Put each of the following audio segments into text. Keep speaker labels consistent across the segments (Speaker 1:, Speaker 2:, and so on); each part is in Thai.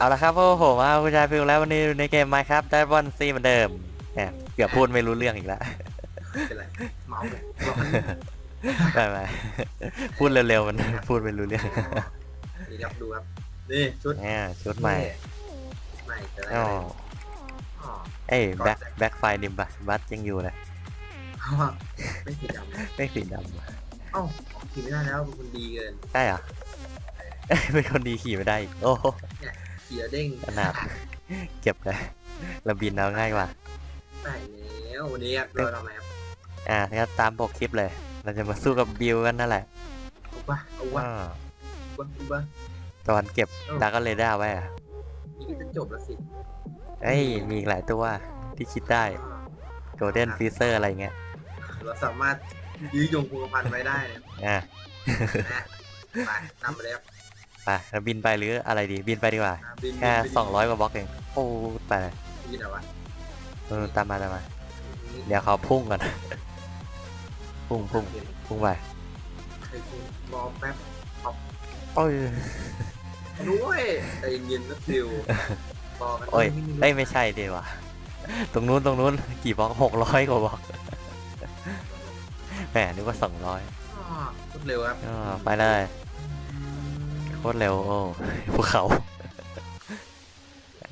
Speaker 1: เอาละครับพวกผมว่าผู้ชายฟิวแล้ววันนี้ในเกมไมครับได้บอลซีเหมือนเดิมแหมเกือบพูดไม่รู้เรื่องอีกแล้ว
Speaker 2: เป็นไรเมาเลยร้อน
Speaker 1: ไม่ไม่พูดเร็วๆมันพูดไม่รู้เรื่อง
Speaker 2: นี่ครับดูครับนี่ชุด
Speaker 1: เนี่ยชุดใหม่
Speaker 2: ใหม่จะได้
Speaker 1: อ๋อ
Speaker 2: อ๋อ
Speaker 1: เอ้ยแบ็คแบ็คไฟดิมบัตบัตยังอยู่เลย
Speaker 2: ไม่สีดำนะ
Speaker 1: ไม่สีด
Speaker 2: เอ้าขี่ไม่ได้แล้วเป็นคนดีเกินำ
Speaker 1: ได้เหรอเป็นคนดีขี่ไม่ได้อีกโอ้ โห
Speaker 2: ขี่แล้วเด้ง
Speaker 1: ขนาดเก็บเลยเราบินเอาง่ายกว่า
Speaker 2: ใส่แล้ววันนี้เราทำอะไรครับ
Speaker 1: อะงั้นตามปกคลิปเลย เราจะมาสู้กับบิวกันนั่นแหละ
Speaker 2: เอาวะเอาวะ
Speaker 1: อ่า
Speaker 2: เอาวะวะ
Speaker 1: ตอนเก็บดาร์กเรดาร์ไว้อะ
Speaker 2: นี่จะจบแล้วสิ
Speaker 1: เอ้ยมีอีกหลายตัวที่คิดได้โกลเด้นฟีเซอร์อะไรเงี้ย
Speaker 2: เราสามารถยื้อยงคงกระพันไว้ได้เนะ
Speaker 1: อะ
Speaker 2: นะไปนำไปเลยครับ
Speaker 1: ไปเราบินไปหรืออะไรดีบินไปดีกว่า
Speaker 2: อะบิน
Speaker 1: แค่
Speaker 2: บินบิน
Speaker 1: สองร้อยกว่าบล็อกเองโอ้ไปเลย
Speaker 2: บินเหรอวะ
Speaker 1: เออตามมาตามมาเดี๋ยวเขาพุ่งก่อนพุ่งพุ่งพุ่งไป
Speaker 2: ไอ้คุณรอแป๊บ
Speaker 1: โอ้ย
Speaker 2: ด้วยใจเย็นนะฟิวรอกัน
Speaker 1: โอ้ย
Speaker 2: นิดนึง
Speaker 1: เอ้ยไม่ใช่ดีว่ะตรงนู้นตรงนู้นกี่บล็อกหกร้อยกว่าบล็อกแหมนึกว่าสองร้อย
Speaker 2: อ๋อรวดเร็วครับ
Speaker 1: ไปเลย โคตรเร็ว โอ้ภูเขา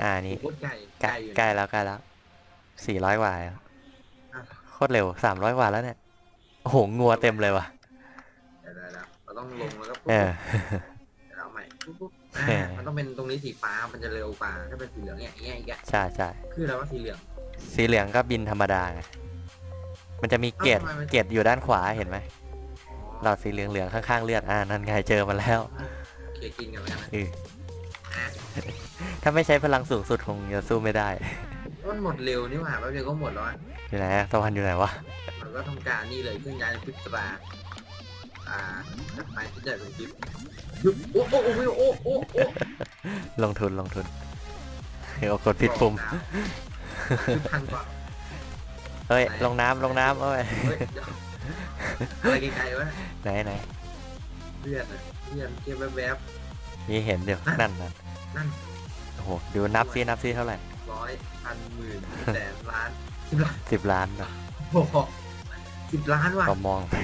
Speaker 1: อ่านี่
Speaker 2: โคตรไก่
Speaker 1: ใกล้
Speaker 2: อยู่นะ
Speaker 1: ใกล้แล้วใกล้แล้วสี่ร้อยกว่าแล้ว
Speaker 2: อะ
Speaker 1: โคตรเร็วสามร้อยกว่าแล้วเนี่ย โอ้โห งัวเต็มเลยว่ะ
Speaker 2: เดี๋ยวเดี๋ยวเดี๋ยวเราต้องลงแล้วก็ปุ๊บ
Speaker 1: เออ
Speaker 2: เดี๋ยวเอาใหม่ปุ๊บปุ๊บ
Speaker 1: เอ
Speaker 2: อ่า
Speaker 1: อ
Speaker 2: มันต้องเป็นตรงนี้สีฟ้า มันจะเร็วกว่า ถ้าเป็นสีเหลืองเนี่ยอย่างเงี้ยอย่างเงี้ย
Speaker 1: ใช่ใช่
Speaker 2: คืออะไรว่าสีเหลือง
Speaker 1: สีเหลืองก็บินธรรมดาไง มันจะมีเกต
Speaker 2: เอ้าทำไมมัน
Speaker 1: เกตอยู่ด้านขวาเห็นไหม
Speaker 2: อ๋อ
Speaker 1: หลอดสีเหลืองเหลืองๆข้างๆเลือด อ่านั่นไงเจอมาแล้ว
Speaker 2: โอเคกินกันแล้วกันนะ
Speaker 1: เออ
Speaker 2: อะ
Speaker 1: ถ้าไม่ใช้พลังสูงสุดคงจะสู้ไม่ได้
Speaker 2: มันหมดเร็วนี่หว่าแป๊บเดียวก็หมดแล้วอะ
Speaker 1: อยู่ไหนอะตะวันอยู่ไหนวะ
Speaker 2: เราก็ทำการนี่เลยเครื่องย้ายพิตราอ่าจัดไปที่ใหญ่เป็นคลิปโอ้โอ้โอ้โอ้โอ้โอ้โอ้
Speaker 1: ลงทุนลงทุนเดี๋ยวกดผิดปุ่ม
Speaker 2: คือพันกว่า
Speaker 1: เฮ้ยลงน้ำลงน้ำเอ้ย
Speaker 2: เฮ้ยเดี๋ยวอะไรไกลๆวะ
Speaker 1: ไหนไหน
Speaker 2: เลือดอะ เลือดเก็บแวบ
Speaker 1: นี่เห็นเดี๋ยวนั่นนั่น
Speaker 2: นั่น
Speaker 1: โอ้โหดูนับซินับซิเท่าไหร่
Speaker 2: ๆร้อยพันหมื่นแสนล้านสิบล้าน
Speaker 1: สิบล้านนะ
Speaker 2: โอ้โหสิบล้านว่ะ
Speaker 1: ก็มองไป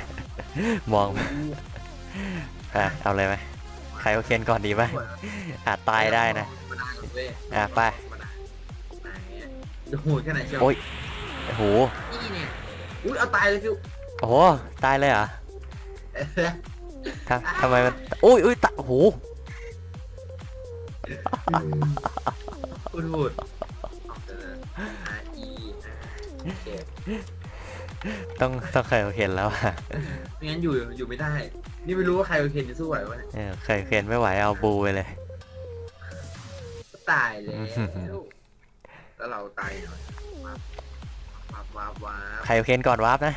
Speaker 1: มองอะเอาเลยไหมใครโอเคนก่อนดีไหมอาจตายได้นะ
Speaker 2: มาได้เว้ย
Speaker 1: อะไป
Speaker 2: มาได้ไหนอะดูโหดแค่ไหนเชียว
Speaker 1: โอ้ยโอ้โห
Speaker 2: นี่เนี่ยอุ้ยเอาตายเลยฟิว
Speaker 1: โอ้โหตายเลยเหรอ
Speaker 2: เอ๊ะ
Speaker 1: ทำทำไมมันอุ้ยอุ้ยตะโอ้โห
Speaker 2: พูดพูดเอาเถอะนะ R E โอเค
Speaker 1: ต้องต้องใครโอเคนแล้วอะ
Speaker 2: ไม่งั้นอยู่อยู่ไม่ได้ นี่ไม่รู้ว่าใครโอเคจะสู้ไหววะเนี่ย
Speaker 1: เออใครโอเคนไม่ไหวเอาบูไปเลย
Speaker 2: ตายแล้ว
Speaker 1: อื้อหือ
Speaker 2: แล้วเราตายหน่อยว้าบว้าบว้าบ
Speaker 1: ใครโอเคนก่อนวาร์ปนะ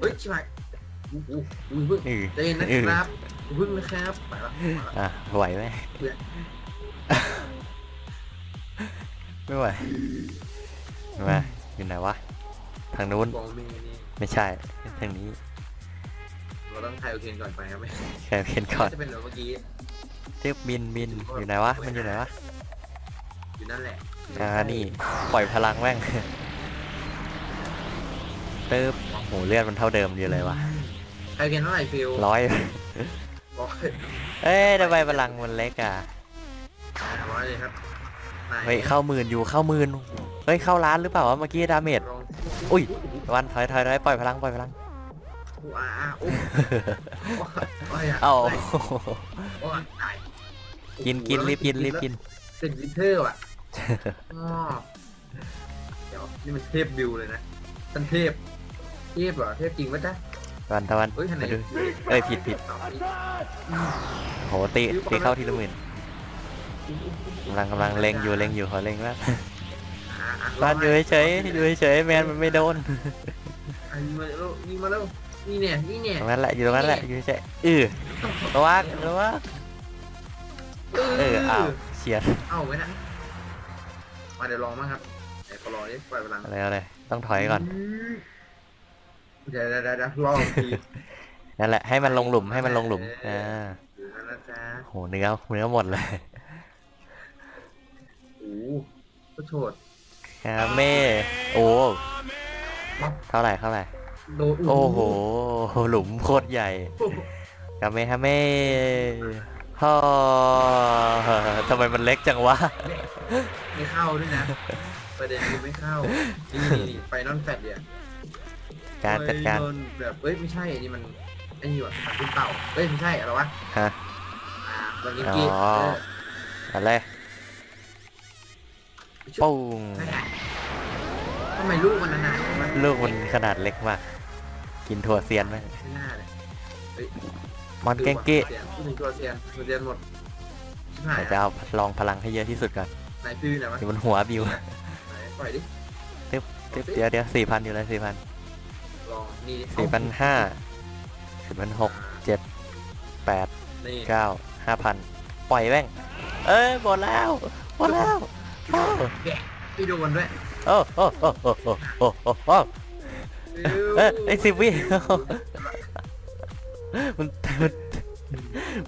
Speaker 2: เฮ้ยชิบหาย อู้อู้อู้เพิ่ง
Speaker 1: อือ
Speaker 2: เต้นนะครับเพิ่งนะครับไปละไปละ
Speaker 1: อะไหวไหม
Speaker 2: เพื่อน
Speaker 1: ไม่ไหวมาอยู่ไหนวะ ทางนู้น
Speaker 2: บองเมย์นี่
Speaker 1: ไม่ใช่ ทางนี้
Speaker 2: เราต้องใครโอเคก่อนไปครับไม่
Speaker 1: ใครโอเคนก่อน
Speaker 2: จะเป็นแบบเมื่อกี้
Speaker 1: เรียกบินบินอยู่ไหนวะ มันอยู่ไหนวะ
Speaker 2: อยู่นั่นแหละ
Speaker 1: อ่านี่ ปล่อยพลังแม่งเติบโหเลือดมันเท่าเดิมอยู่เลยวะ
Speaker 2: ใครโอเคเท่าไหร่ฟิล
Speaker 1: ร้อย
Speaker 2: ร้อย
Speaker 1: เอ้ยทำไมพลังมันเล็กอะ
Speaker 2: ร้อยเลยครับไหน
Speaker 1: เฮ้ยเข้าหมื่นอยู่เข้าหมื่นเฮ้ยเข้าล้านหรือเปล่าวะเมื่อกี้ดาเมจ
Speaker 2: ลอง
Speaker 1: อุ้ยวันถอยถอยถอยปล่อยพลังปล่อยพลัง
Speaker 2: อู้อาอาอู้โอ้ยะ
Speaker 1: เอา
Speaker 2: โอ้ยตาย
Speaker 1: กินกินรีบกินรีบกิน
Speaker 2: เป็นลิเทอร์อะอ๋อเดี๋ยวนี่มันเทพบิวเลยนะท่านเทพ เทพเหรอเทพจริงปะจ๊ะ
Speaker 1: ตะ วันตะวัน
Speaker 2: เฮ้ยท่านไหน
Speaker 1: มาดูเอ้ยผิดผิด
Speaker 2: ต่อดิ
Speaker 1: โหตีตีเข้าทีละหมื่นกำลังกำลังเล็งอยู่เล็งอยู่ขอเล็งแล้ว
Speaker 2: อะอะ
Speaker 1: บ้านอยู่เฉยๆอยู่เฉยๆแมนมันไม่โดน
Speaker 2: อะยิงมาแล้วยิงมาแล้วนี่เนี่ยนี่เนี่ย
Speaker 1: ตรงนั้นแหละอยู่ตรงนั้นแหละอยู่เฉยๆอือระวังระวังเอออ้าวเฉียด
Speaker 2: เอาไว้นะมาเดี๋ยวลองมั้งครับไหนขอรอดิปล่อยพลัง
Speaker 1: อะไรอะไรต้องถอยก่อน
Speaker 2: เดี๋ยว เดี๋ยวเดี๋ยวเดี๋ยวลองที
Speaker 1: นั่นแหละให้มันลงหลุมให้มันลงหลุมอ่า
Speaker 2: อยู่นั่นนะจ๊ะ
Speaker 1: โหเนื้อเนื้อหมดเลย
Speaker 2: ก็โฉด
Speaker 1: คาเม่โอ้เท่าไหร่เท่าไหร่
Speaker 2: โดน
Speaker 1: โอ้โหหลุมโคตรใหญ่คาเม่คาเม่ฮ่อทำไมมันเล็กจังวะ
Speaker 2: ไม่เข้าด้วยนะ ประเด็นคือไม่เข้า นี่นี่นี่ไฟนอลแฟดเนี่ย
Speaker 1: การจัดการ
Speaker 2: โดนแบบเอ้ยไม่ใช่อันนี่มันไอ้นี่ว่ะมันขึ้นเต่าเอ้ยไม่ใช่อะไรวะ
Speaker 1: ฮะ
Speaker 2: อ่ามันยิงกี้
Speaker 1: อ๋อ
Speaker 2: เออ
Speaker 1: อะไรปุ้ง
Speaker 2: นั่นไงทำไมลูกมันนานๆมัน
Speaker 1: ลูกมันขนาดเล็กมาก กินถั่วเซียนไหม
Speaker 2: ไม่น่าเลยเฮ้ย
Speaker 1: มอนเกงกี้
Speaker 2: เสียนพูดถึงตัวเซียนตัวเซียนหมดชิบหาย
Speaker 1: เดี๋ยวจะเอาลองพลังให้เยอะที่สุดก่อน
Speaker 2: ไหนตื้อไหนวะ
Speaker 1: อยู่บนหัวบิว
Speaker 2: ไหนปล่อยดิ
Speaker 1: ตึ๊บเดี๋ยวเดี๋ยวสี่พันอยู่เลยสี่พัน สี่พันห้าสี่พันหกเจ็ดแปดเก้าห้าพันปล่อยแม่ง เอ้ยหมดแล้วหมดแล้วโอ้
Speaker 2: พี่โดนด้วย
Speaker 1: โอ้โอ้โอ้โอ้โอ้โอ้โอ้ไอสิบวิมัน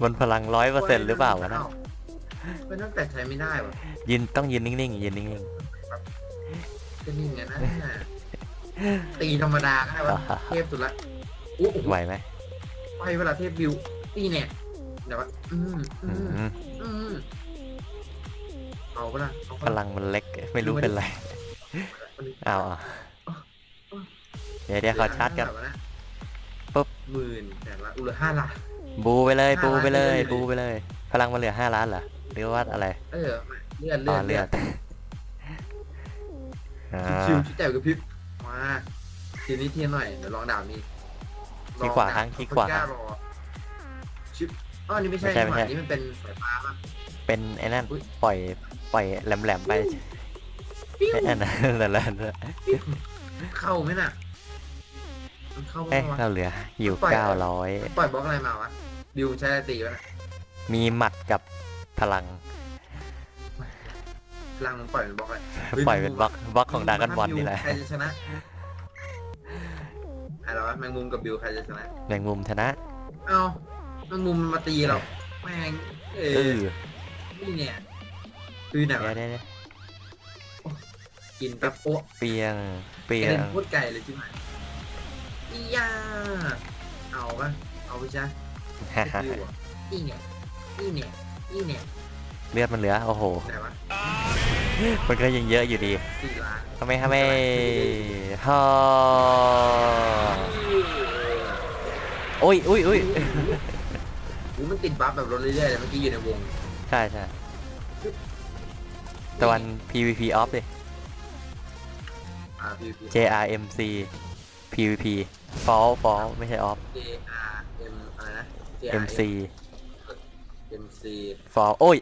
Speaker 1: มันพลังร้อยเปอร์เซ็นต์หรือเปล่าวะนะ
Speaker 2: เป็นตั้งแต่ใช้ไม่ได้วะ
Speaker 1: ยินต้องยินนิ่งๆยินนิ่ง
Speaker 2: ๆจะนิ่งไงนะ ตีธรรมดาก็ได้วะเทพสุดละอู้หู
Speaker 1: ๆไหวไหม
Speaker 2: ไปเวลาเทพบิวตีเนี่ยเดี๋ยวว่าอืมอื
Speaker 1: อื
Speaker 2: ม
Speaker 1: ม
Speaker 2: อืมเอาปะล่ะเอา
Speaker 1: พ
Speaker 2: ปะ
Speaker 1: ลังมันเล็กไม่รู้เป็นไรอ้าวอะเดี๋ยวเดี๋ยวขอชาร์จกันปุ๊บ
Speaker 2: หมื่นแต่ละอุยเหลือห้าล้าน
Speaker 1: บูไปเลย
Speaker 2: ห้า
Speaker 1: บูไปเลย
Speaker 2: ล้านเลย
Speaker 1: บูไปเลย พลังมันเหลือห้าล้านเหรอหรือว่าอะไร
Speaker 2: เออเลื่อน
Speaker 1: อ๋
Speaker 2: เลื่
Speaker 1: อ
Speaker 2: อน
Speaker 1: เลือดอ่า
Speaker 2: ชิวๆชิดแต่กระพริบ มาทีนี้เทียนหน่อยเดี๋ยวลองดาบนี้
Speaker 1: ขี้ขวาครั้งขี้ขวา
Speaker 2: ครั้งชิปอ๋อนี่ไม่ใช่
Speaker 1: ไม่ใช่
Speaker 2: นี่หว่า
Speaker 1: ไม่ใช่
Speaker 2: นี่มันเป็นสายฟ้าป่ะ
Speaker 1: เป็นไอ้นั่น
Speaker 2: อุ๊ย
Speaker 1: ปล่อยปล่อยแหลมๆไป
Speaker 2: ปิ้ว
Speaker 1: ไอ้นั่นนะแต่ละ
Speaker 2: เข้าไหมน่ะมันเข้าไหม
Speaker 1: เอ้ยวะ เราเหลืออยู่
Speaker 2: ปล่อย
Speaker 1: เก้าร้อย
Speaker 2: ปล่อยบล็อกอะไรมาวะบิวใช้อะไรตีวะน่ะ
Speaker 1: มีหมัดกับพลัง
Speaker 2: พ ลังมันปล่อยเป็นบล็อกอะไร
Speaker 1: ปล่อยเป็นบล็อกบล็อกของดากอนบอลนี่แหละ
Speaker 2: ใครจะชนะอะไรวะแมงมุมกับบิวใครจะชนะ
Speaker 1: แมงมุมชนะ
Speaker 2: เอ้าแมงมุมมันมาตีเราแม่งเอ
Speaker 1: เอ
Speaker 2: อ
Speaker 1: อ
Speaker 2: นี่เนี่ยคือไหน
Speaker 1: เดี๋ยว
Speaker 2: วะ
Speaker 1: เดี๋ยวเดี๋ยว
Speaker 2: กินกับโป๊ะ
Speaker 1: เปียง เปี
Speaker 2: ก
Speaker 1: ย
Speaker 2: ระเด็น
Speaker 1: ง
Speaker 2: โคตรไกลเลยใช่ไหมอียาเอาปะเอาไปจ้ะ
Speaker 1: ฮ่าฮ่า
Speaker 2: บิวอะนี่เนี่ยนี่เนี่ยนี่เนี่ย
Speaker 1: เลือดมันเหลือ โอ้โห
Speaker 2: ไหนวะ
Speaker 1: มันก็ยังเยอะอยู่ดี
Speaker 2: สี่ล้าน
Speaker 1: ทำไมทำไมฮ่อโอ้ยอุ้ยอุ้ย
Speaker 2: หูมันติดบัฟแบบรถเรื่อยๆเลยเมื่อกี้อยู่ในวง
Speaker 1: ใช่ใช่ตะวัน PVP off ดิ
Speaker 2: อ่า PVP
Speaker 1: JRMC PVP fall fall ไม่ใช่ off
Speaker 2: J R M อะไรนะ J R
Speaker 1: MC
Speaker 2: M C
Speaker 1: fall โอ้ย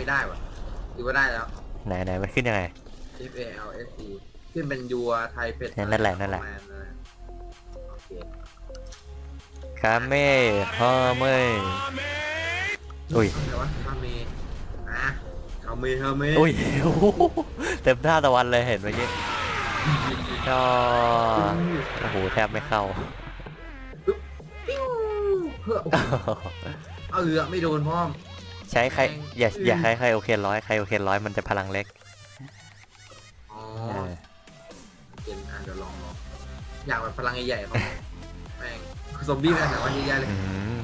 Speaker 2: ไม่ได้วะหรือว่าได้แล้ว
Speaker 1: ไหนไหนมันขึ้นยังไง
Speaker 2: F A L S E ขึ้นเป็นยัวไทยเป็ด
Speaker 1: นั่นแหละนั่นแหละ
Speaker 2: ประมาณนั้นโอเค
Speaker 1: คาเม่ฮอเม่อุ้ย
Speaker 2: อะไรวะคาเมอะคาเมคาเม
Speaker 1: อุ้ยโอ้โหเต็มหน้าตะวันเลยเห็นเมื่อกี้ก็โอ้โหแทบไม่เข้า
Speaker 2: ปิ้วเพื่อเอาเหลือไม่โดนพ่อม
Speaker 1: ใช้ใครอย่าอย่าใช้ใครโอเคร้อยใครโอเคร้อยมันจะพลังเล็ก
Speaker 2: อ๋อ
Speaker 1: เออ
Speaker 2: เย็นอะเดี๋ยวลองลองอยากแบบพลังใหญ่ๆเขาแม่งซอมบี้แม่งแต่ว่าใหญ่ๆเลย
Speaker 1: อืม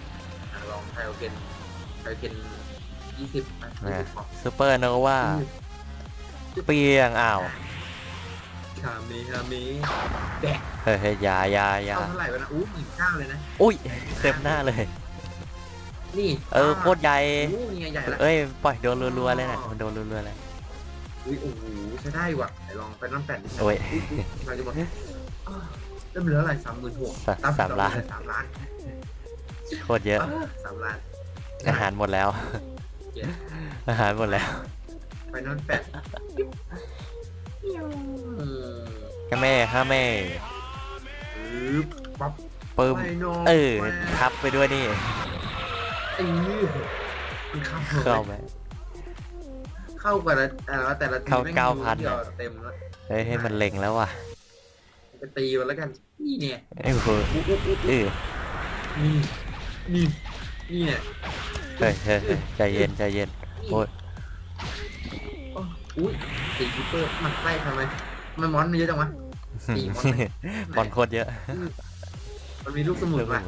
Speaker 2: อะลองไทโอเคนไทโอเคนยี่สิบอะยี่สิบพอ
Speaker 1: ซูเปอร์โนวาเปียงอ้าว
Speaker 2: คาเมคาเมแดก
Speaker 1: เฮ้ยเฮ้ยอยาอยาอยา
Speaker 2: เอาเท่าไหร่วะนะอู้หมื่นเก้าเลยนะ
Speaker 1: อุ้ยเต็มหน้าเลย
Speaker 2: นี่
Speaker 1: เออโคตรใหญ่
Speaker 2: อู้นี่ไงใหญ่ละ
Speaker 1: เอ้ยปล่อยโดนรัวๆเลยนะมันโดนรัวๆเลย
Speaker 2: อุ้ยโอ้โหใช้ได้ว่ะไหนลองไปน้ำแปดดิ
Speaker 1: โอ้ย
Speaker 2: เราจะหมดอ้าวเริ่มเหลืออะไรสามหมื่นหก
Speaker 1: สามสามล้าน
Speaker 2: สามล้าน
Speaker 1: โคตรเยอะ
Speaker 2: เออสามล้าน
Speaker 1: อาหารหมดแล้ว อาหารหมดแล้ว
Speaker 2: ไปนอนแปดอืม
Speaker 1: ก็แม่ห้าแม่
Speaker 2: ปึ๊บปั๊บ
Speaker 1: ปึ้ม
Speaker 2: ไปนอน
Speaker 1: เออ
Speaker 2: แปด
Speaker 1: ทับไปด้วยนี่
Speaker 2: เออมันเข้า
Speaker 1: เข้าไหม
Speaker 2: เข้ากว่าละแต่ละแต่ละที
Speaker 1: เข้า
Speaker 2: แม่ง
Speaker 1: เก้าพัน
Speaker 2: เดียวเต็มแล้ว
Speaker 1: เฮ้ยให้มันเล็งแล้วว่ะ
Speaker 2: ไปตีมันแล้วกัน นี่เนี่ย
Speaker 1: ไอ้โห
Speaker 2: อุ๊อุ๊อุ๊
Speaker 1: เออ
Speaker 2: นี่นี่นี่เนี่ย
Speaker 1: เฮ้ยเฮ้ยเฮ้ยใจเย็นใจเย็น
Speaker 2: นี่
Speaker 1: โอ้ย
Speaker 2: อุ้ยตีคิปเปอร์มันไส้ทำไมมันมอนมันเยอะจังวะสี่มอนไหม
Speaker 1: บอลโคตรเยอะ
Speaker 2: มันมีลูกสมุนป่ะ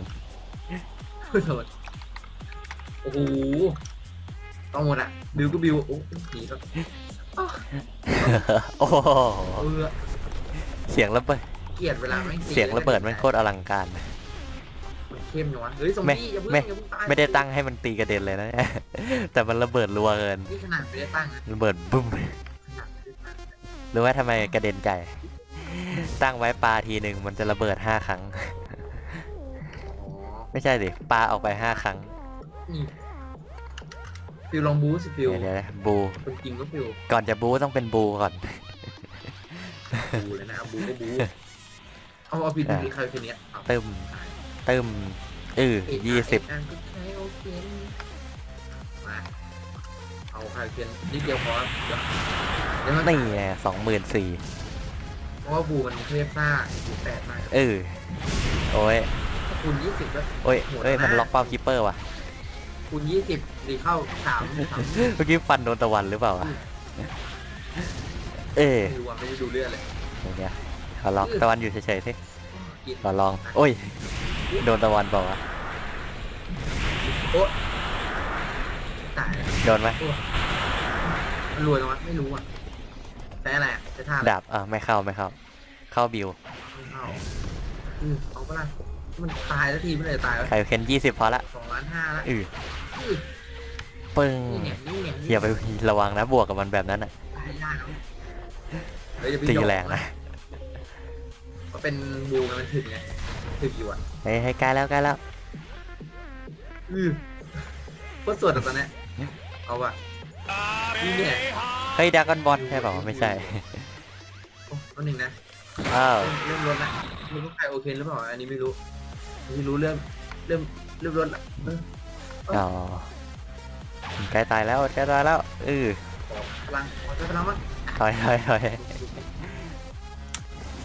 Speaker 2: โทษ โอ้โหต้องหมดอะบิวก็บิวโอ้หนีแล้ว
Speaker 1: โอ้โห
Speaker 2: เออ
Speaker 1: เสียงระเบิด
Speaker 2: เกลียดเวลาไม่งตี
Speaker 1: เสียงระเบิดมันโคตรอลังการ
Speaker 2: มันเข้มจังวะเฮ้ยซอม
Speaker 1: ไม่
Speaker 2: บี้อย่าเพิ่ง
Speaker 1: ไม่
Speaker 2: อย่าเพิ่งตาย
Speaker 1: ไม่ได้ตั้งให้มันตีกระเด็นเลยนะแต่มันระเบิดรัวเกิน
Speaker 2: นี่ขนาดไม่ได้ตั้งนะ
Speaker 1: ระเบิดบึ้ม
Speaker 2: ขนาดไม่ได้ตั้ง
Speaker 1: รู้ว่าทำไมกระเด็นใจ ตั้งไว้ปลาทีหนึ่งมันจะระเบิดห้าครั้ง
Speaker 2: อ๋อ
Speaker 1: ไม่ใช่สิปลาออกไปห้าครั้ง
Speaker 2: นี่ฟิวลองบูสิฟิว
Speaker 1: เดี๋ยวเดี๋ยวนะบู
Speaker 2: คนจริงก็ฟิว
Speaker 1: ก่อนจะบูต้องเป็นบูก่อน
Speaker 2: บูเลยนะบูก็บูเอาเอาผิดผิดใครคนเนี้ยเอา
Speaker 1: ตึมตึมอือยี่สิบ
Speaker 2: เอ็ดอันก็ใช้โอเคมาเอาใครเพียนนิดเดียวพอเดี๋ยวเดี๋ยวมัน
Speaker 1: นี่ไงสองหมื่นสี่
Speaker 2: เพราะว่าบูมันเทพซ่าบูแปดมาก
Speaker 1: เออโอ้ย
Speaker 2: ถ้าคูณยี่สิบแล้ว
Speaker 1: โอ้ย
Speaker 2: โหด
Speaker 1: เอ้ย มัน
Speaker 2: มาก
Speaker 1: ล็อกเป้าคิปเปอร์ว่ะ
Speaker 2: คูณยี่สิบดีเข้าสามสาม
Speaker 1: เมื่อกี้ฟันโดนตะวันหรือเปล่าวะเออ
Speaker 2: ไม่รู้ว่าไม่ได้ดูเลือดเลย
Speaker 1: เดี๋ยวเดี๋ยวขอลองตะวันอยู่เฉยๆสิ
Speaker 2: กิน
Speaker 1: ขอลอง โอ้ย โดนตะวันเปล่าวะ
Speaker 2: โอ๊ะตายแล้ว
Speaker 1: โดนไหม
Speaker 2: มันรวยจังวะไม่รู้อะใช้อะไรอะใช้ท่าอะไร
Speaker 1: ดาบอะไม่เข้าไม่เข้า เข้าบิว
Speaker 2: ไม่เอาอืมเอาปะล่ะ มันตายแล้วทีไม่เลยตายวะ
Speaker 1: ไข่เคนยี่สิบพอละ
Speaker 2: สองล้านห้าแล้ว
Speaker 1: อือ
Speaker 2: อือ
Speaker 1: ปึ้ง
Speaker 2: นี่เนี่ยนี่เนี่ย
Speaker 1: อย่าไประวังนะบวกกับมันแบบนั้นอะ
Speaker 2: ตายยากแล้วเฮ้ยอย่าไป
Speaker 1: ตี
Speaker 2: ยอม
Speaker 1: แรงนะ
Speaker 2: ก็เป็นบูไงมันถึงไงถึงอยู่อะ
Speaker 1: เฮ้ยให้ใกล้แล้วใกล้แล้ว
Speaker 2: อือโคตรสดอะตอนเนี้ยเอาว่ะนี่เนี่ย
Speaker 1: เฮ้ยดากอนบอลใช่เปล่าวะไม่ใช่
Speaker 2: โอ้ตัวหนึ่งนะ
Speaker 1: อ้าว
Speaker 2: เริ่มลดละไม่รู้ใครโอเคหรือเปล่า อันนี้ไม่รู้ ไม่รู้เริ่มเริ่มเริ่มลดละเออ
Speaker 1: อ๋อใกล้ตายแล้วใกล้ตายแล้วอือ
Speaker 2: ขอพลังขอใช้พลังมั้ง
Speaker 1: ถอยถอยถอย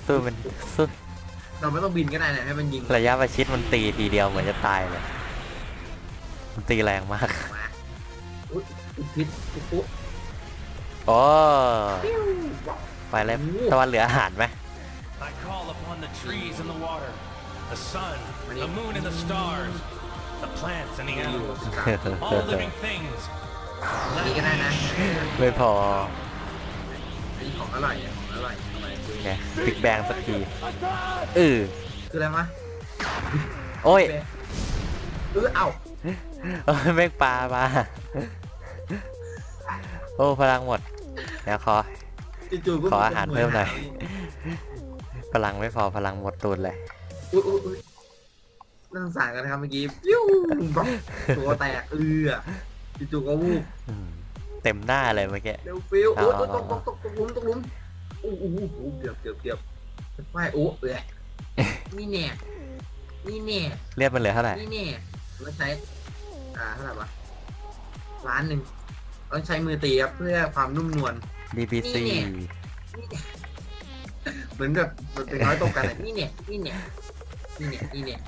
Speaker 1: สู้มันสู้
Speaker 2: เราไม่ต้องบินก็ได้นะให้มันยิง
Speaker 1: ระยะประชิดมันตีทีเดียวเหมือนจะตายเลยมันตีแรงมาก
Speaker 2: มาอุ้ยอุ๊ยพิษปุ๊บปุ๊บ
Speaker 1: โอ้
Speaker 2: ปิ้ว
Speaker 1: ไปเลย
Speaker 2: โอ้โห
Speaker 1: ตะวันเหลืออาหารไหม
Speaker 3: I call upon the trees and the water, the sun, the moon and the stars, the plants and the
Speaker 2: อยู่
Speaker 3: animals,
Speaker 2: สิบสาม
Speaker 3: all living things.
Speaker 2: อันนี้ก็ได้นะ
Speaker 1: ไม่พอ
Speaker 2: อันนี้ของอร่อยอะของอร่อยทำไมคือ
Speaker 1: ไงบิ๊กแบงสักทีเออ
Speaker 2: คืออะไรมะ
Speaker 1: โอ้ย
Speaker 2: เออเอ้า
Speaker 1: เอ้ยแม่งปลามาโอ้พลังหมดเดี๋ยวขอ
Speaker 2: จู่ๆก็
Speaker 1: ขออาหารเพิ่มหน่อยพลังไม่พอพลังหมดตูนเลย
Speaker 2: อุ้ยอุ้ยอุ้ยน่าสงสารกันนะครับเมื่อกี้ปิ้วบล็อกตัวแตกเอือจู่ๆก็วูบ
Speaker 1: อืมเต็มหน้าเลยเมื่อกี้
Speaker 2: เร็วฟิวโอ้ย
Speaker 1: เอา
Speaker 2: ตกตกตกตกหลุมตกหลุมโอ้โหโอ้โหเกือบเกือบเกือบไม่โอ้เอ้ยนี่แน่นี่แน่
Speaker 1: เลือดมันเหลือเท่าไหร่
Speaker 2: นี่แน่เราใช้อ่าเท่าไหร่วะล้านหนึ่งต้องใช้มือตีครับเพื่อความนุ่มนวล
Speaker 1: DPC
Speaker 2: นี่เนี่ยเหมือนแบบมันเป็นน้อยตกกันอะนี่เนี่ยนี่เนี่ย นี่เนี่ยนี่เนี่ย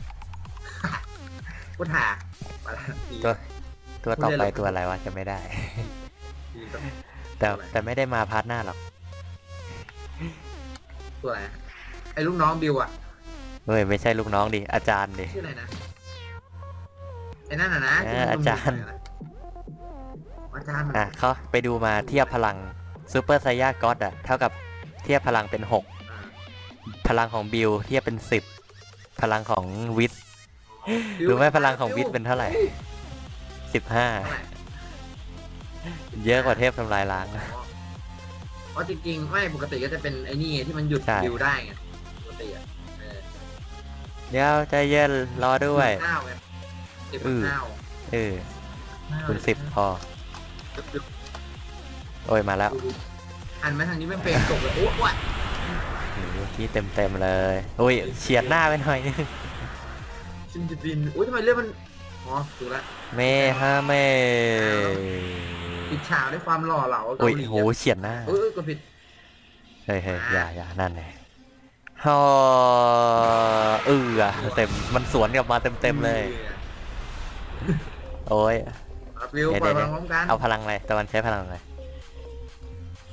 Speaker 2: พุทธามาละตี
Speaker 1: ตัว ตัวต่อไป
Speaker 2: ไม่ได้หรอก
Speaker 1: ตัวอะไรวะจะไม่ได้
Speaker 2: ตีกับ
Speaker 1: แต่
Speaker 2: ตัวอะไร
Speaker 1: แต่ไม่ได้มาพาร์ทหน้าหรอก
Speaker 2: ตัวอะไรอะไอ้ลูกน้องบิวอะ
Speaker 1: เฮ้ยไม่ใช่ลูกน้องดิอาจารย์ดิ
Speaker 2: ชื่ออะไรนะไอ้นั่นน่ะนะ
Speaker 1: เอ
Speaker 2: ที่
Speaker 1: อ
Speaker 2: มัน
Speaker 1: อาจารย์
Speaker 2: นุ่มๆหน่อยนะอาจารย์มัน
Speaker 1: อะเขาไปดูมาเทียบพลังซูเปอร์ไซยาก็อดอะเท่ากับเทียบพลังเป็น6
Speaker 2: อ่า
Speaker 1: พลังของบิลเทียบเป็น10 พลังของวิท
Speaker 2: บิว
Speaker 1: รู้ไหมพลังของวิทย์เป็นเท่าไหร่
Speaker 2: เท่าไหร่
Speaker 1: 15เยอะกว่าเทพทำลายล้าง
Speaker 2: อ๋ออ๋อจริงๆไม่ปกติก็จะเป็นไอ้นี่ไงที่มันหยุด
Speaker 1: ใช่
Speaker 2: บิวได้ไงปกติอะเออ
Speaker 1: เดี๋ยวใจเย็นรอด้วย
Speaker 2: ข้าวไงเก็บ
Speaker 1: อือ
Speaker 2: ข้าว
Speaker 1: เออคุณสิบพอ โอ้ยมาแล้ว
Speaker 2: หันมาทางนี้แม่งเฟรมตกเลยโอ้วะ
Speaker 1: โอ้โห ที่เต็มเต็มๆเลยอุ้ยเฉียดหน้าไปหน่อยนึง
Speaker 2: ชินจิบินอุ้ยทำไมเรื่องมันอ๋อถูกละ
Speaker 1: เมฮาเม
Speaker 2: ปิดฉากด้วยความหล่อเหลาเกา
Speaker 1: อุ้ย
Speaker 2: หลี
Speaker 1: โหเฉียดหน้า
Speaker 2: เออเออกดผิด
Speaker 1: เฮ้ยเฮ้ยอย่าอย่านั่นไงฮอเอออะเต็มมันสวนกลับมาเต็มเต็มๆเลย โอ้ยเดี๋ยว
Speaker 2: ปล่อย
Speaker 1: เดี๋
Speaker 2: พลังพร้อมกัน
Speaker 1: เอาพลังอะไรตะวันใช้พลังอะไร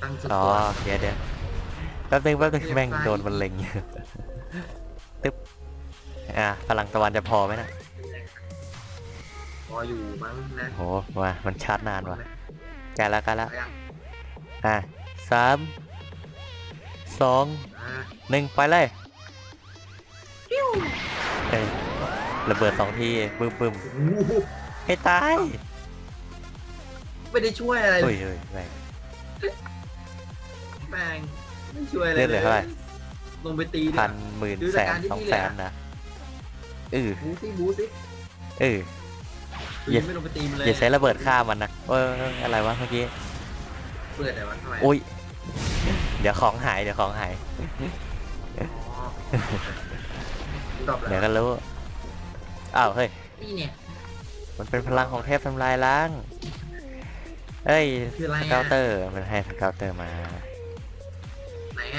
Speaker 2: ตั้งสุด
Speaker 1: อ๋อ
Speaker 2: ตัว
Speaker 1: เดี๋ยวเดี๋ยว ป๊บนึงแป๊บนึง
Speaker 2: เทียบ
Speaker 1: แม่ง
Speaker 2: ซ้าย
Speaker 1: โดนมันเล็งตึ๊บอะพลังตะวันจะพอไหมนะ
Speaker 2: พออยู่มั้งนะ
Speaker 1: โหว่ามันชาร์จนานว่ะใกล้ละใกล้ละ
Speaker 2: เอายัง
Speaker 1: อะสามสอง
Speaker 2: อ่า
Speaker 1: หนึ่งไปเลยเอ้ยระเบิดสองทีบึ้มบึ้ม
Speaker 2: โอ้โห
Speaker 1: ให้ตาย
Speaker 2: ไม่ได้ช่วยอะไรเล
Speaker 1: เฮ้ย
Speaker 2: ย
Speaker 1: เฮ้ยแม่ง
Speaker 2: แม่ง ไม่ช่วยอะไร
Speaker 1: เลือดเหลือเท่าไหร่
Speaker 2: ลงไปตีดิ
Speaker 1: พันหมื่น
Speaker 2: ดู
Speaker 1: แส
Speaker 2: จาก
Speaker 1: น
Speaker 2: การที่
Speaker 1: สอง
Speaker 2: พี่
Speaker 1: แส
Speaker 2: เหลื
Speaker 1: น
Speaker 2: อ
Speaker 1: นะเออ
Speaker 2: บูสิบูสิ
Speaker 1: เออ
Speaker 2: คือ
Speaker 1: อย่า
Speaker 2: ไม่ลงไปตีมันเลย
Speaker 1: อย่าใช้ระเบิดฆ่ามันนะเอออะไรวะเมื่อกี้
Speaker 2: เปิดแต่ว่าทำไม
Speaker 1: อุ้ยเดี๋ยวของหายเดี๋ยวของหาย
Speaker 2: อ๋อดรอป
Speaker 1: เดี๋ยว
Speaker 2: แล้ว
Speaker 1: ก็รู้อ้าวเฮ้ย
Speaker 2: นี่เนี่ย
Speaker 1: มันเป็นพลังของเทพทำลายล้างเอ้ย
Speaker 2: คืออะไร
Speaker 1: ส
Speaker 2: อะ
Speaker 1: เกลเตอร์มันให้สเกลเตอร์มา
Speaker 2: ไหน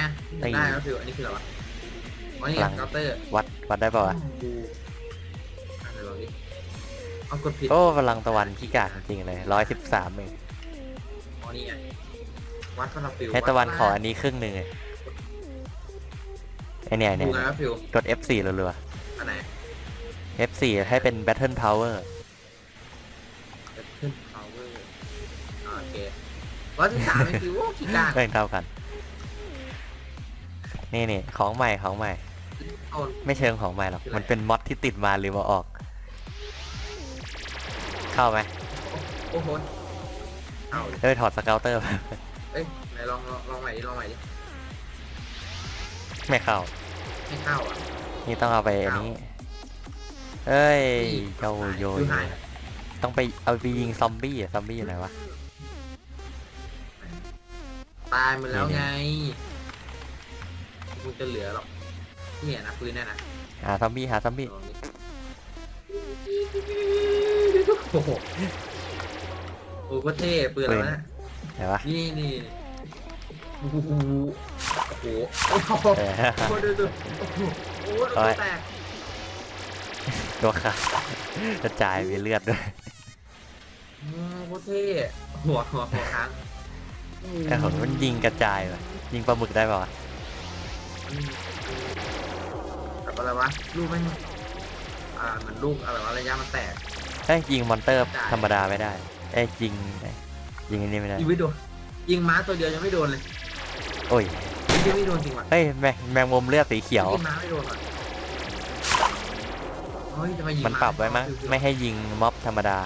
Speaker 2: อะ
Speaker 1: ไอ้
Speaker 2: ได้แล้วฟิวอันนี้คืออะไรวะอ๋อนี่
Speaker 1: พลัง
Speaker 2: เคาน์เตอร์
Speaker 1: วัดวัดได้ป่าวะ
Speaker 2: ดูอะเดี๋ยวลองดิเอากดผิด
Speaker 1: โอ้พลังตะวันพิกาดจริงๆเลยร้อยสิบสามเอง
Speaker 2: อ๋อนี่ไงวัดพลังฟิว
Speaker 1: ให้ตะวันขอ
Speaker 2: วั
Speaker 1: อั
Speaker 2: ด
Speaker 1: นนี้ครึ่งหนึ่งไงไอเนี่ย
Speaker 2: ดู
Speaker 1: เนี่ย
Speaker 2: ไงวะฟิว
Speaker 1: กด F4 รัว
Speaker 2: อันไหน
Speaker 1: ๆ F4 ให้เป็น Battle Power
Speaker 2: จะขึ้น power อ่าโอเคร้อยสิบสามไอ้ฟิวโอ้ขี้กาก
Speaker 1: แม่งเท่ากัน นี่นี่ของใหม่ของใหม่
Speaker 2: ต้น
Speaker 1: ไม่เชิงของใหม่หรอก
Speaker 2: คืออะไร
Speaker 1: มันเป็นมอดที่ติดมาหรือมาออก เข้าไหม
Speaker 2: โอ้โหเอาดิ
Speaker 1: เอ้ยถอดสเกลเตอร์
Speaker 2: เอ้ยไหนลองลองลองใหม่ดิลองใหม่ดิ
Speaker 1: ไม่เข้า
Speaker 2: ไม่เข้าอะ
Speaker 1: นี่ต้องเอาไปอันนี้ เอ้ย
Speaker 2: นี่
Speaker 1: เจ้าโย
Speaker 2: ดู
Speaker 1: น
Speaker 2: หาย
Speaker 1: ต้องไปเอาไปยิงซอมบี้อะซอมบี้อยู่ไหนวะ
Speaker 2: ตายหมดแล้ว
Speaker 1: นี่
Speaker 2: ไง มึงจะเหลือหรอกเนี่ยนะปืนเนี่ยนะ
Speaker 1: หาซอมบี้หาซอมบี้
Speaker 2: ลองดิโอ้โหโอ้โหเท่ปืนแล้วนะ
Speaker 1: ไหนวะ
Speaker 2: นี่นี่โอ้โหโอ้โหโอ้โห
Speaker 1: เออ
Speaker 2: โอ้โหดูดูโอ้โหโอ้โห
Speaker 1: โอ้
Speaker 2: ตัวยแตก
Speaker 1: ตัวขาดกระจายมีเลือดด้วย
Speaker 2: อืมโคตรเท่หัวหัวหัวค้าง
Speaker 1: ไอ้ของมันยิงกระจายว่ะยิงปลาหมึกได้ป่าวะ
Speaker 2: อืมแบบอะไรวะลูกไม่งอ่าเหมือนลูกอะไรวะระยะมันแตก
Speaker 1: เอ้ยยิงมอนเตอร์
Speaker 2: ได้
Speaker 1: ธรรมดาไม่ได้เอ้ยยิงยิงอันนี้ไม่ได้
Speaker 2: ยิงไม่โดนยิงม้าตัวเดียวยังไม่โดนเลย
Speaker 1: โอ้ย
Speaker 2: ยิงไม่โดนจริงว่ะ
Speaker 1: เฮ้ยแมงแมงมุมเลือดสีเขียว
Speaker 2: ยิงม้าไม่โดนว่ะเฮ้ยจะมายิง
Speaker 1: มันปรับไว้มั้งไม่ให้ยิงม็อบธรรมดา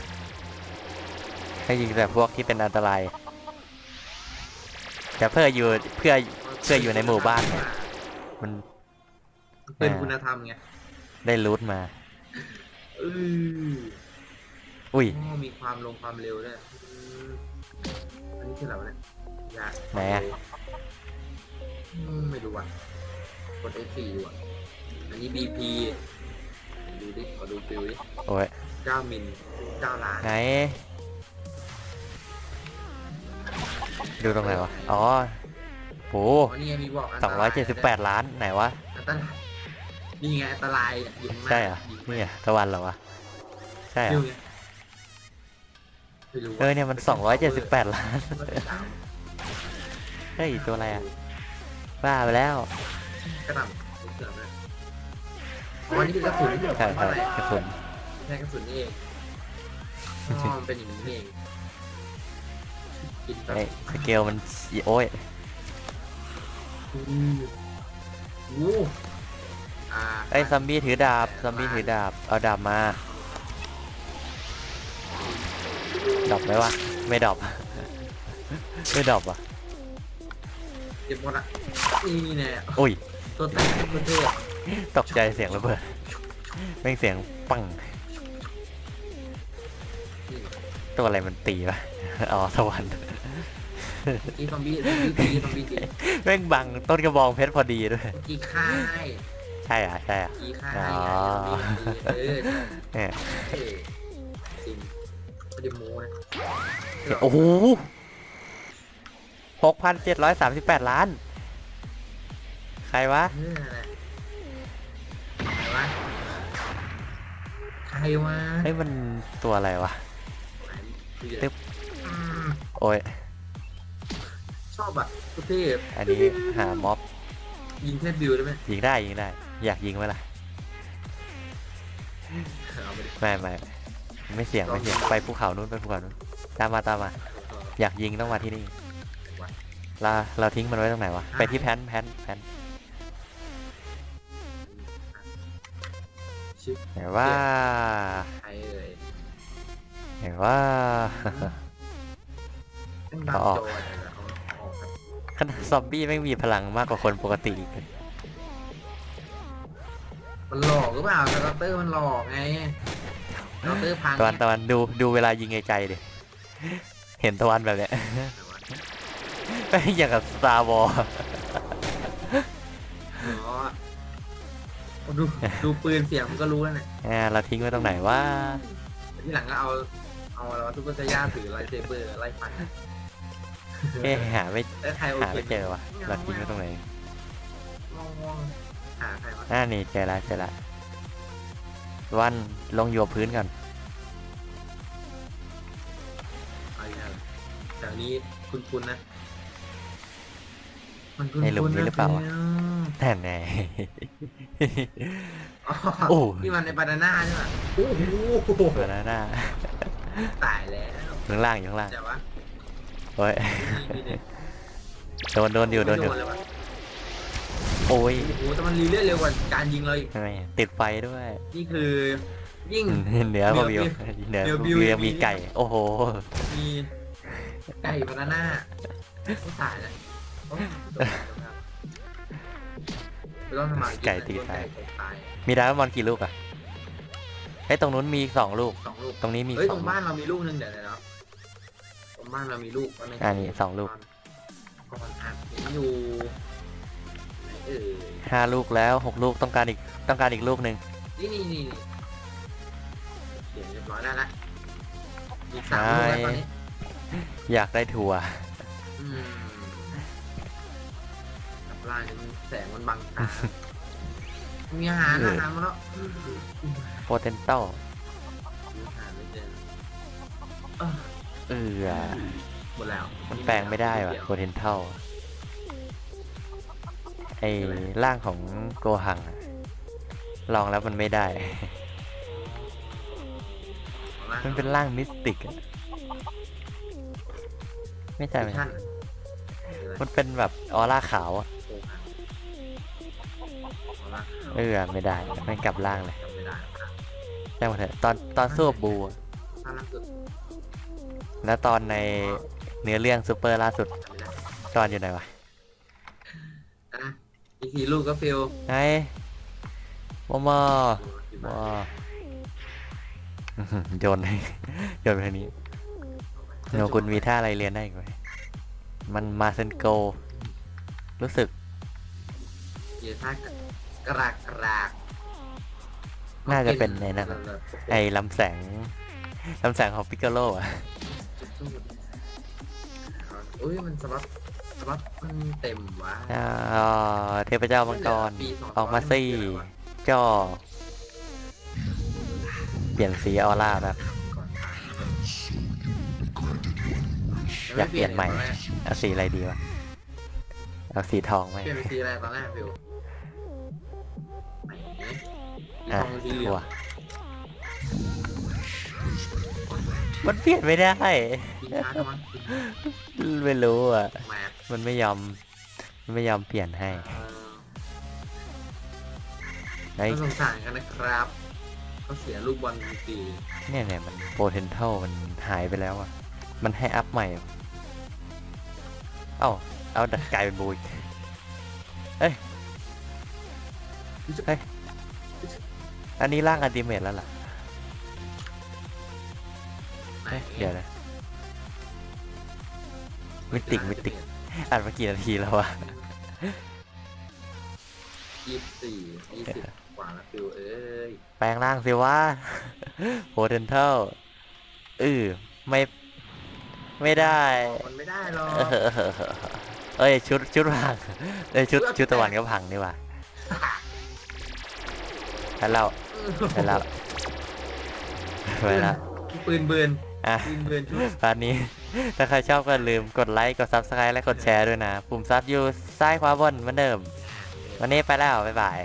Speaker 1: ให้ยิงแต่พวกที่เป็นอันตรายแต่เพื่ออยู่เพื่อเพื่ออยู่ในหมู่บ้านเนี่ย มัน
Speaker 2: เป็นคุณธรรมไง
Speaker 1: ได้รูทมา
Speaker 2: เออ
Speaker 1: อุ้ย
Speaker 2: อ๋อมีความลงความเร็วด้วยอืมอันนี้คืออะไรวะเนี่ยยาก
Speaker 1: ไหนอะ
Speaker 2: อืมไม่รู้ว่ะ กด F4 ดูอะ อันนี้ BP ดูดิ ขอดูฟิวดิ
Speaker 1: โอ้ย
Speaker 2: 9มิล9ล้าน
Speaker 1: ไหน ดูตรงไหนวะ อ๋อ โห
Speaker 2: อ๋อนี่ไงมีบอก
Speaker 1: สองร้อยเจ็ดสิบแปดล้านไหนวะ
Speaker 2: อันตรายนี่ไงอันตรายเนี่ยยิงมาก
Speaker 1: ใช่เหรอ
Speaker 2: ยิง
Speaker 1: นี่
Speaker 2: มาก
Speaker 1: อะตะวันเหรอวะใช่เหร
Speaker 2: ฟิ
Speaker 1: อ
Speaker 2: วไงไม่รู้
Speaker 1: เออเนี่ยมันสองร้อยเจ็ดสิบแปดล้าน
Speaker 2: 173
Speaker 1: เฮ้ยตัวอะไรอะบ้าไปแล้ว
Speaker 2: กระหน่ำเสือเลยอ๋อนี่คือกระสุนที่
Speaker 1: ใช่
Speaker 2: เพราะ
Speaker 1: ใช่
Speaker 2: อะไร
Speaker 1: กระสุน
Speaker 2: ใช่กระสุนนี่เองอ๋อมันเป็นอย่างนี้นี่เองกินแบบ
Speaker 1: ไอ้สเกลมันสีโอ้ย
Speaker 2: อู้อู้อ่า
Speaker 1: ไอ้ซัมบี้ถือดาบซัมบี้ถือดาบ เอาดาบมาดอบไหมวะ ไม่ดอบไม่ดอบอะ
Speaker 2: เจ็บหมดอะนี่แน่
Speaker 1: อุ้ย
Speaker 2: ตัวแตกตัวเท่
Speaker 1: ตกใจเสียงระเบิดแม่งเสียงปัง
Speaker 2: นี่
Speaker 1: ตัวอะไรมันตีวะ อ๋อสวรรค์
Speaker 2: อีซอมบี้ซอมบี้ตีซอมบี้ตี
Speaker 1: แม่งบังต้นกระบองเพชรพอดีด้วย
Speaker 2: อีค่าย
Speaker 1: ใช่อะใช่อะ
Speaker 2: อีค่าย
Speaker 1: อ๋อ
Speaker 2: เออ
Speaker 1: เนี่ย
Speaker 2: จริงไม่โม้นะ
Speaker 1: โอ้โหหกพันเจ็ดร้อยสามสิบแปดล้าน ใครวะ
Speaker 2: ใครวะ ใครวะ
Speaker 1: เฮ้ยมันตัวอะไรวะตึ๊บโอ้ย
Speaker 2: ชอบอะทุกเทพ
Speaker 1: อันนี้หาม็อบ
Speaker 2: ยิงเทพบิวได้ไหม
Speaker 1: ยิงได้ยิงได้ อยากยิงไหมล่ะ
Speaker 2: เอาไปดิ
Speaker 1: ไม่ไม่ไม่เสี่ยงไม่เสี่ยงไปภูเขานู้นไปภูเขานู้นตามมาตามมา อยากยิงต้องมาที่นี่เราเราทิ้งมันไว้ตรงไหนวะไปที่แพนแพนแพน
Speaker 2: ชิป
Speaker 1: ไหนว่า
Speaker 2: ใครเอ่ย
Speaker 1: ไหนว่า
Speaker 2: ต้องดัง
Speaker 1: เอาออก ขนาดซอมบี้ไม่งมีพลังมากกว่าคนปกติอีก
Speaker 2: มันหลอกหรือเปล่าสกัตเตอร์มันหลอกไงสกัตเตอร์พัง
Speaker 1: ตะวันตะวันดูดูเวลายิงไกลๆดิเห็นตะวันแบบเนี้ยไม่งอย่างกับสตาร์วอล
Speaker 2: อ๋อดูดูปืนเสียงมันก็รู้แล้วเนี่ย
Speaker 1: เราทิ้งไว้ตรงไหนว่า
Speaker 2: ที่หลังก็เอาเอาอะไรวะทุกคนจะย่าถือไลท์เซเบอร์ไล่ฟัน
Speaker 1: เอ๊ะหาไม่
Speaker 2: แล้วใครโอ
Speaker 1: หา
Speaker 2: เค
Speaker 1: ไม่เจอวะเราทิ้งไว้ตรงไหน
Speaker 2: มองมองหาใครวะ
Speaker 1: อ่านี่เจอละเจอละวันลงโยบพื้นก่อน
Speaker 2: เอาอีกแล้วแถวนี้คุ้นๆนะ มันคุ้น
Speaker 1: ในหลุม
Speaker 2: ๆ
Speaker 1: นี้
Speaker 2: นะ
Speaker 1: หรือเปล่าวะ
Speaker 2: ฟิล
Speaker 1: แน่แน่
Speaker 2: อ๋อ
Speaker 1: โอ้
Speaker 2: ที่มันในบานาน่าใช่ไหมโอ้โห
Speaker 1: เปิดหน้าหน้า
Speaker 2: ตายแล้ว
Speaker 1: ข้างล่างอยู่ข้างล่าง
Speaker 2: แต่ว่า
Speaker 1: โอ้ย
Speaker 2: นี่นี่
Speaker 1: โดนโดนอยู่โดนอยู่
Speaker 2: เลยวะ
Speaker 1: โอ้ย
Speaker 2: โอ้โหแต่มันรีเลื่อนเร็วกว่าการยิงเราอีก
Speaker 1: ทำไมติดไฟด้วย
Speaker 2: นี่คือยิ่ง
Speaker 1: เหนือกว่าวิวเหนือกว่าวิวยังมีไก่ โอ้โห
Speaker 2: มีไก่บานาน่าไม่ตายนะโอ้ยไม่ต้องทำมา
Speaker 1: ไก่ตีตาย
Speaker 2: ไก่ตาย
Speaker 1: มีดาวมอนกี่ลูกอะเฮ้ยตรงนู้นมีสองลูก
Speaker 2: สองลูก
Speaker 1: ตรงนี้มี
Speaker 2: เฮ้ย
Speaker 1: ส
Speaker 2: ต
Speaker 1: อ
Speaker 2: รงง
Speaker 1: ลูก
Speaker 2: บ้านเรามีลูกหนึงเดี๋ยว บ้านเรามีลูกนหง
Speaker 1: อ่านี่สองลูก
Speaker 2: ก่อนอัดเห็นอยู่ไหนเออ
Speaker 1: ห้าลูกแล้วหกลูกต้องการอีกต้องการอีกลูกหนึ่ง
Speaker 2: นี่นี่นี่นี่เขียนเรียบร้อยได้ละมีสามลูกแล้วตอนนี้
Speaker 1: อยากได้ถั่ว
Speaker 2: อืมกับล่างนี่มันแสงมันบังตามีอาหาร
Speaker 1: เออ
Speaker 2: อาหารมาแล้ว
Speaker 1: โปเทนเต้า
Speaker 2: มีอาหารไม่เจอเออ
Speaker 1: เออ
Speaker 2: หมดแล้ว
Speaker 1: มันแปลงไม่ได้ว่ะโปเทนเต้าไอ้ร่างของโกหังอะลองแล้วมันไม่ได้ มันเป็นร่างมิสติกอะไม่ใช่ไหม
Speaker 2: ท่าน
Speaker 1: มันเป็นแบบออร่าขาวอะเออไม่ได้ไม่งกลับร่างเลย
Speaker 2: จำไม่ได้
Speaker 1: ได้หมดเถอะตอนตอนสู้กับบูอะ
Speaker 2: ท่านล่าสุด
Speaker 1: แล้วตอนในเนื้อเรื่องซูเปอร์ล่าสุด
Speaker 2: จำไม่ได้
Speaker 1: จอนอยู่ไหนวะ
Speaker 2: อะอีกสี่ลูกก็ฟิล
Speaker 1: ไงมอมอมออื้อหือโยนโยนไปทางนี้เดี๋ยวคุณมีท่าอะไรเรียนได้อีกไหมมันมาเซนโก รู้สึก
Speaker 2: เยท่ากรากกราก
Speaker 1: น่าจะเป็นในนั่นอะไอ้ลำแสงลำแสงของปิก o โลอะ
Speaker 2: อุ้ยมันสลับสลับมันเต็มวะ
Speaker 1: อ่าเทพเจ้ามังกรออกมาสิจอเปลี่ยนสีออร่าแบบอยากเปลี่ยนใหม่เอาสีอะไรดีวะเอาสีทองไหม
Speaker 2: เปลี่ยนเป็นสีอะไรตอนแรกฟิวไหนสี
Speaker 1: อะ
Speaker 2: ทองสีเหลื
Speaker 1: ตั
Speaker 2: อ
Speaker 1: ว
Speaker 2: ง
Speaker 1: มันเปลี่ยนไม่ได้
Speaker 2: สีช้าทำไม
Speaker 1: ไม่รู้อะ
Speaker 2: แหม
Speaker 1: มันไม่ยอม มันไม่ยอมเปลี่ยนให้
Speaker 2: เออ
Speaker 1: ไอ้
Speaker 2: น่าสงสารกันนะครับเขาเสียลูกบอลสี
Speaker 1: เนี่ยเนี่ยมันโปรเทนเทลมันหายไปแล้วอะ มันให้อัพใหม่อะเอ้า เอาดัดกลายเป็นบูอีกเฮ้ย เฮ้ย อันนี้ร่างอันติเมตแล้วล่ะ
Speaker 2: ไหน
Speaker 1: เฮ้ยเดี๋ยวนะมิติกมิติกอ่านมากี่นาทีแล้ววะ
Speaker 2: ยี่สิบสี่ยี่สิบกว่าแล้วฟิวเอ้ย
Speaker 1: แปลงร่างสิวะโปรเทนเทลเออไม่ ไม่ได้
Speaker 2: มันไม่ได้หรอก
Speaker 1: เออเอ้ยชุดชุดพังเอ้ยชุดชุดตะวันก็พังนี่หว่าไปแล้วไปแล้วไปแล้ว
Speaker 2: ปืนเบือน
Speaker 1: อั
Speaker 2: นนี้
Speaker 1: ถ้าใครชอบก็ลืมกดไลค์ กดซับสไคร b e และกดแชร์ด้วยนะ ปุ่มซับอยู่ซ้ายขวาบนเหมือนเดิม วันนี้ไปแล้ว บ๊ายบาย